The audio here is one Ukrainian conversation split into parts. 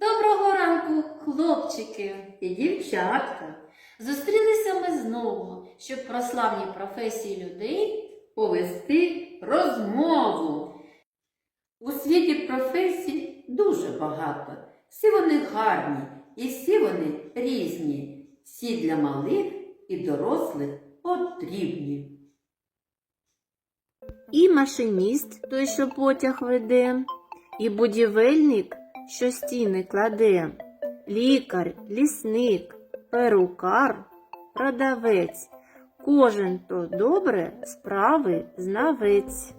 Доброго ранку, хлопчики! і дівчатка Зустрілися ми знову, щоб про славні професії людей повести розмову. У світі професій дуже багато. Всі вони гарні і всі вони різні. Всі для малих і дорослих потрібні. І машиніст, той, що потяг веде, і будівельник, що стіни кладе, лікар, лісник, перукар, продавець. Кожен то добре справи знавець.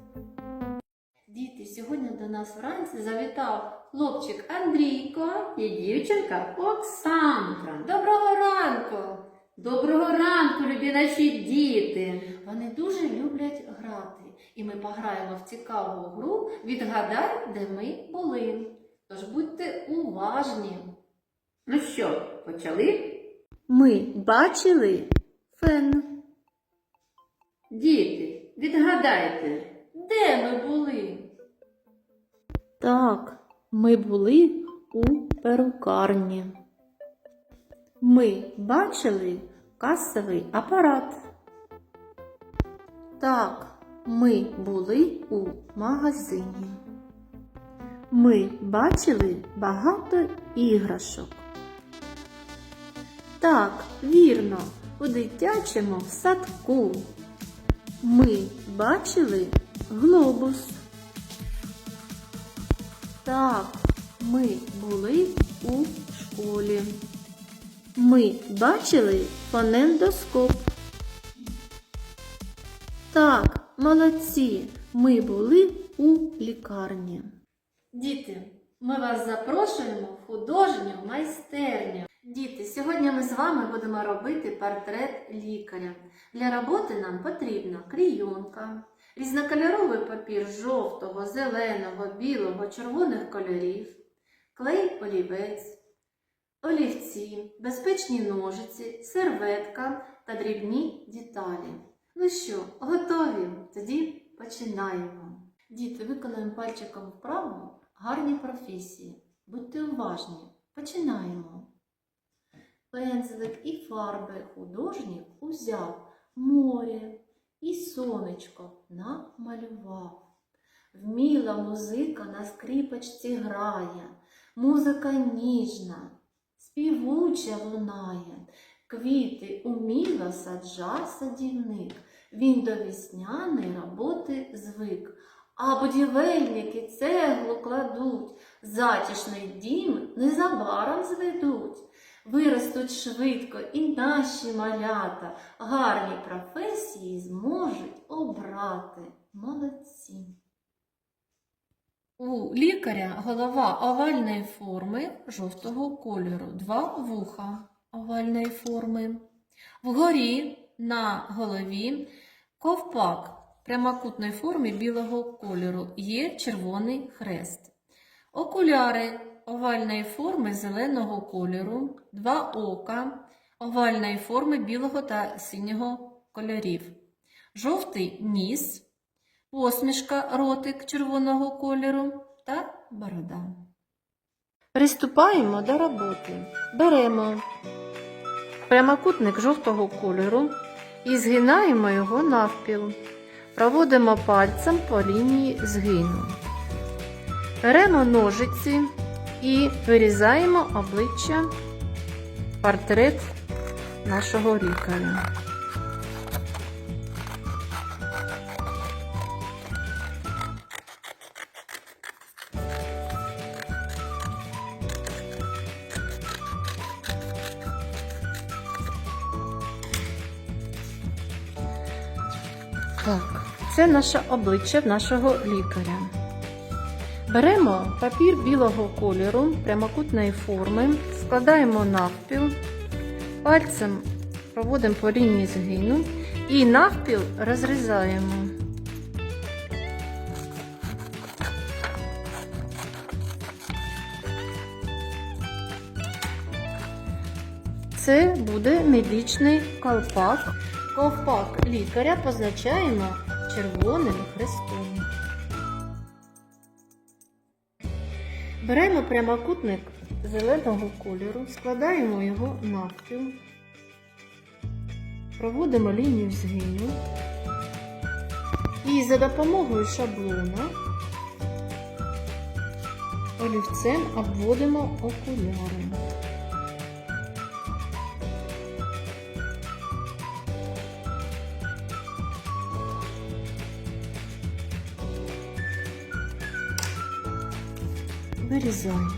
Діти, сьогодні до нас вранці завітав хлопчик Андрійко. І дівчинка Оксанка. Доброго ранку! Доброго ранку, любі наші діти. Вони дуже люблять грати, і ми пограємо в цікаву гру Відгадай, де ми були. Тож будьте уважні. Ну що, почали? Ми бачили фен. Діти, відгадайте. Де ми були? Так, ми були у перукарні. Ми бачили касовий апарат. Так, ми були у магазині. Ми бачили багато іграшок. Так, вірно, у дитячому садку. Ми бачили глобус. Так, ми були у школі. Ми бачили фонендоскоп. Так, молодці, ми були у лікарні. Діти, ми вас запрошуємо в художню майстерню. Діти, сьогодні ми з вами будемо робити портрет лікаря. Для роботи нам потрібна клійонка, різнокольоровий папір жовтого, зеленого, білого, червоних кольорів, клей олівець, олівці, безпечні ножиці, серветка та дрібні деталі. Ну що, готові? Тоді починаємо. Діти, виконаємо пальчиком вправо гарні професії. Будьте уважні. Починаємо. Пензлик і фарби художник узяв море і сонечко намалював. Вміла музика на скрипочці грає, музика ніжна, співуча лунає, квіти уміло саджа садівник, він до весняної роботи звик. А будівельники цеглу кладуть, затішний дім незабаром зведуть. Виростуть швидко і наші малята, гарні професії зможуть обрати. Молодці. У лікаря голова овальної форми жовтого кольору, два вуха овальної форми. Вгорі на голові ковпак прямокутної форми білого кольору є червоний хрест. Окуляри овальної форми зеленого кольору, два ока овальної форми білого та синього кольорів. Жовтий ніс, посмішка ротик червоного кольору та борода. Приступаємо до роботи. Беремо прямокутник жовтого кольору і згинаємо його навпіл. Проводимо пальцем по лінії згину. Беремо ножиці і вирізаємо обличчя портрет нашого лікаря. Так, це наше обличчя нашого лікаря. Беремо папір білого кольору прямокутної форми, складаємо навпіл, пальцем проводимо по лінії згину і навпіл розрізаємо. Це буде медичний колпак. Ковпак лікаря позначаємо червоним хрестом. Беремо прямокутник зеленого кольору, складаємо його навпіл, проводимо лінію згину і за допомогою шаблона олівцем обводимо окуляри. Вирізаємо.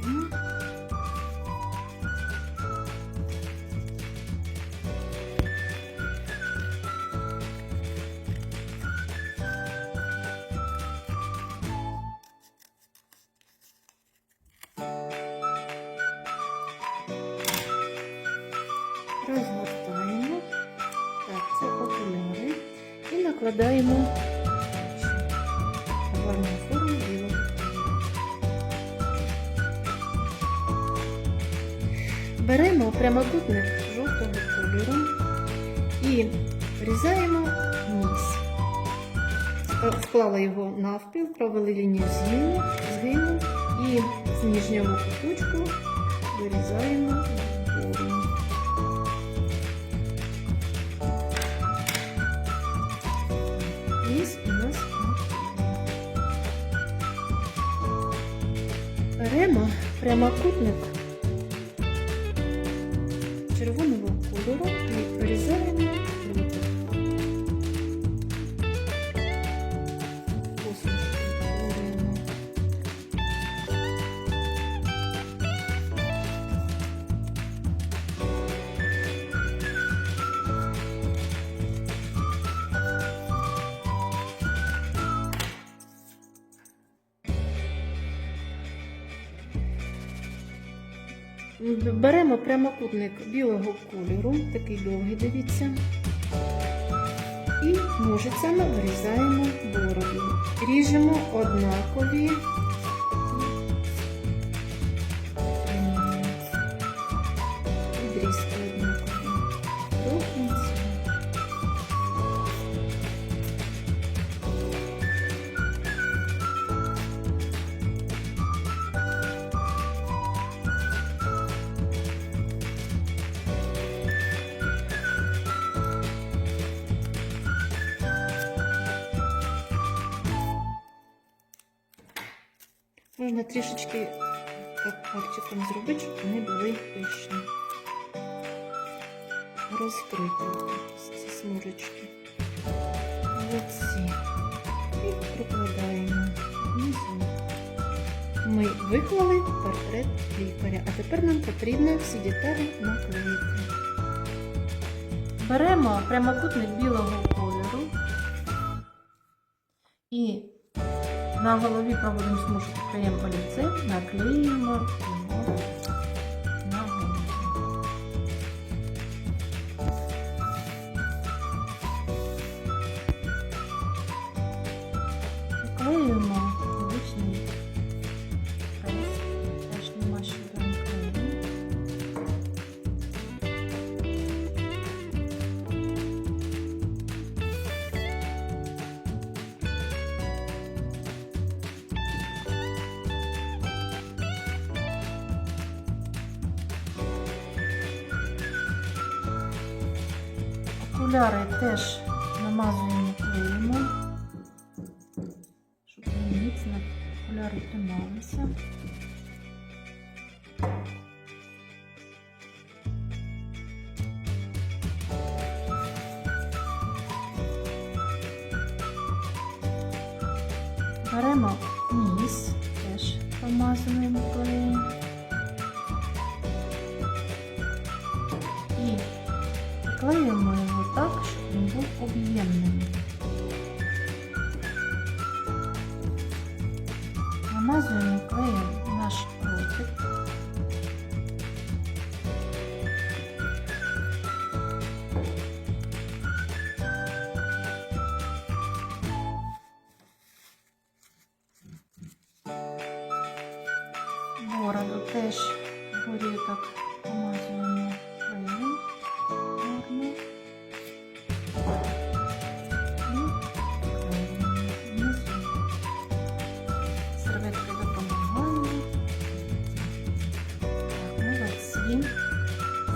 Розгортаємо. Так, це окуляри. І накладаємо Беремо прямокутник жовтого кольору і врізаємо низ. Ска- Склали його навпіл, провели лінію згину, і з нижнього куточку вирізаємо вгору. Низ у нас. Беремо прямокутник Беремо прямокутник білого кольору, такий довгий, дивіться. І ножицями вирізаємо бороду. Ріжемо однакові. Можна трішечки так пальчиком зробити, щоб вони були пишні. Розкрити ці смужечки. Оці. І прикладаємо внизу. Ми виклали портрет лікаря, а тепер нам потрібно всі деталі наклеїти. Беремо прямокутник білого кольору і на голові проводимо смужку клеєм олівцем, наклеїмо Окуляри теж намазуємо клеїмо, щоб вони міцно окуляри трималися. Беремо ніс, теж помазуємо клеєм. І щоб 이 양념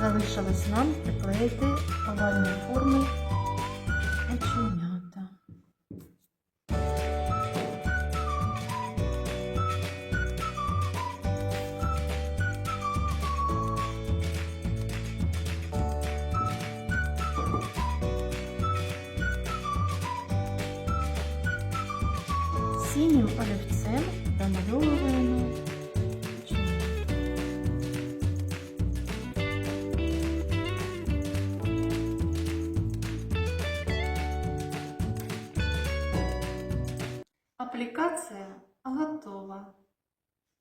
Залишилось нам приклеїти овальної форми оченята. Синім олівцем домальовуємо Аплікація готова.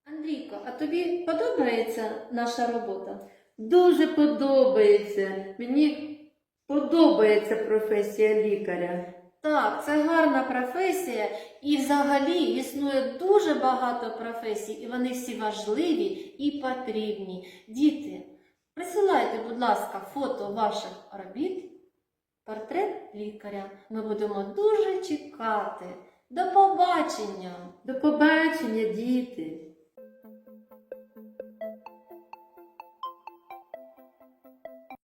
Андрійко, а тобі подобається наша робота? Дуже подобається. Мені подобається професія лікаря. Так, це гарна професія, і взагалі існує дуже багато професій, і вони всі важливі і потрібні. Діти, присилайте, будь ласка, фото ваших робіт, портрет лікаря. Ми будемо дуже чекати. До побачення! До побачення, діти!